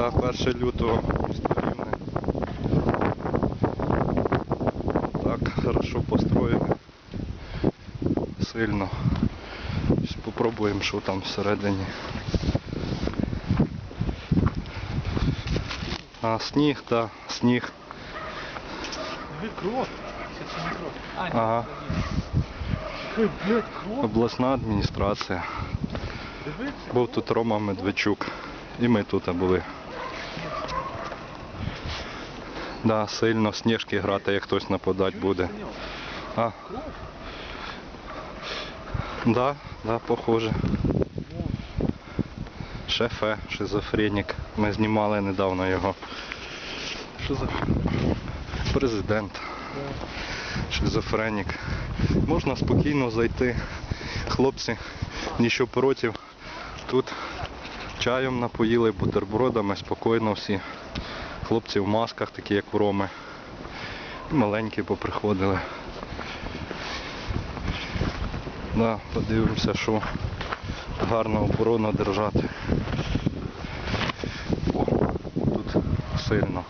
Да, 1 лютого місто Рівне. Так, хорошо построєно. Сильно. Щось Попробуємо, що там всередині. А, сніг, так, сніг. Диви кров. Ага. Обласна адміністрація. Був тут Рома Медведчук. І ми тут були. Да, сильно сніжки грати, як хтось нападати буде. А, да, да, похоже. Шефе, шизофренік. Ми знімали недавно його. Що президент? Шизофренік. Можна спокійно зайти. Хлопці, нічого проти. Тут чаєм напоїли, бутербродами, спокійно всі. Хлопці в масках, такі як в Роми. Маленькі поприходили. Да, подивимося, що гарна оборона держати. О, тут сильно.